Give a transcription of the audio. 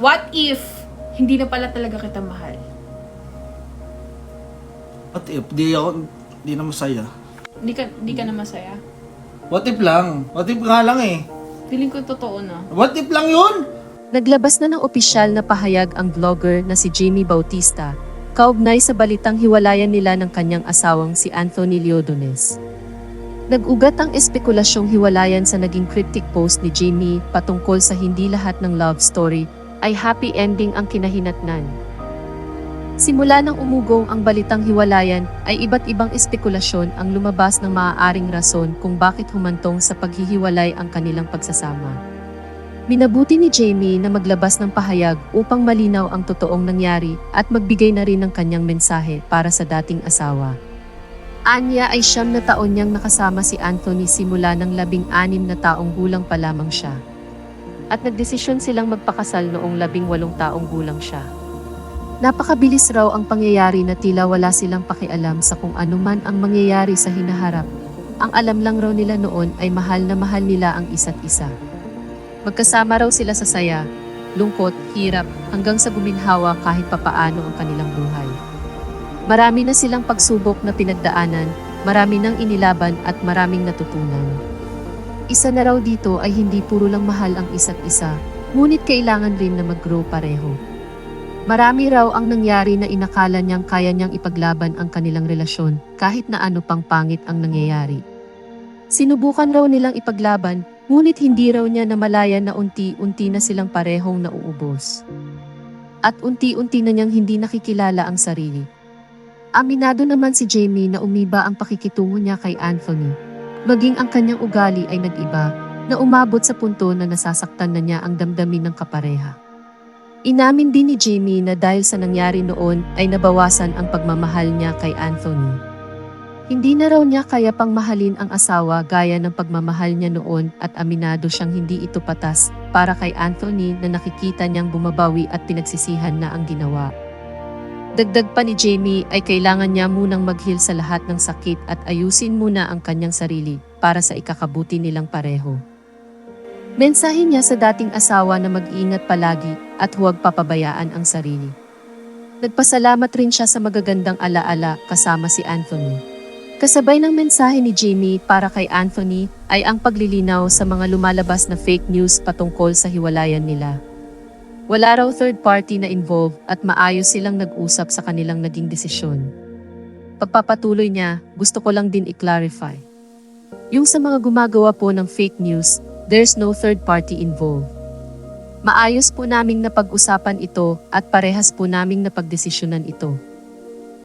What if hindi na pala talaga kita mahal? What if di ako, di na masaya? Hindi ka, hindi ka na masaya? What if lang? What if nga lang eh? Feeling ko totoo na. What if lang yun? Naglabas na ng opisyal na pahayag ang vlogger na si Jimmy Bautista, kaugnay sa balitang hiwalayan nila ng kanyang asawang si Anthony Leodones. Nag-ugat ang espekulasyong hiwalayan sa naging cryptic post ni Jimmy patungkol sa hindi lahat ng love story ay happy ending ang kinahinatnan. Simula nang umugong ang balitang hiwalayan ay iba't ibang espekulasyon ang lumabas ng maaaring rason kung bakit humantong sa paghihiwalay ang kanilang pagsasama. Minabuti ni Jamie na maglabas ng pahayag upang malinaw ang totoong nangyari at magbigay na rin ng kanyang mensahe para sa dating asawa. Anya ay siyam na taon niyang nakasama si Anthony simula ng labing anim na taong gulang pa lamang siya. At nagdesisyon silang magpakasal noong labing walong taong gulang siya. Napakabilis raw ang pangyayari na tila wala silang pakialam sa kung ano man ang mangyayari sa hinaharap. Ang alam lang raw nila noon ay mahal na mahal nila ang isa't isa. Magkasama raw sila sa saya, lungkot, hirap, hanggang sa guminhawa kahit papaano ang kanilang buhay. Marami na silang pagsubok na pinagdaanan, marami nang inilaban at maraming natutunan. Isa na raw dito ay hindi puro lang mahal ang isa't isa, ngunit kailangan rin na mag-grow pareho. Marami raw ang nangyari na inakala niyang kaya niyang ipaglaban ang kanilang relasyon kahit na ano pang pangit ang nangyayari. Sinubukan raw nilang ipaglaban, ngunit hindi raw niya namalayan na unti-unti na silang parehong nauubos. At unti-unti na niyang hindi nakikilala ang sarili. Aminado naman si Jamie na umiba ang pakikitungo niya kay Anthony. Maging ang kanyang ugali ay nag-iba, na umabot sa punto na nasasaktan na niya ang damdamin ng kapareha. Inamin din ni Jamie na dahil sa nangyari noon ay nabawasan ang pagmamahal niya kay Anthony. Hindi na raw niya kaya pang mahalin ang asawa gaya ng pagmamahal niya noon at aminado siyang hindi ito patas para kay Anthony na nakikita niyang bumabawi at pinagsisihan na ang ginawa. Dagdag pa ni Jamie ay kailangan niya munang maghil sa lahat ng sakit at ayusin muna ang kanyang sarili para sa ikakabuti nilang pareho. Mensahe niya sa dating asawa na mag-ingat palagi at huwag papabayaan ang sarili. Nagpasalamat rin siya sa magagandang alaala kasama si Anthony. Kasabay ng mensahe ni Jamie para kay Anthony ay ang paglilinaw sa mga lumalabas na fake news patungkol sa hiwalayan nila. Wala raw third party na involved at maayos silang nag-usap sa kanilang naging desisyon. Pagpapatuloy niya, gusto ko lang din i-clarify. Yung sa mga gumagawa po ng fake news, there's no third party involved. Maayos po naming napag-usapan ito at parehas po naming napagdesisyonan ito.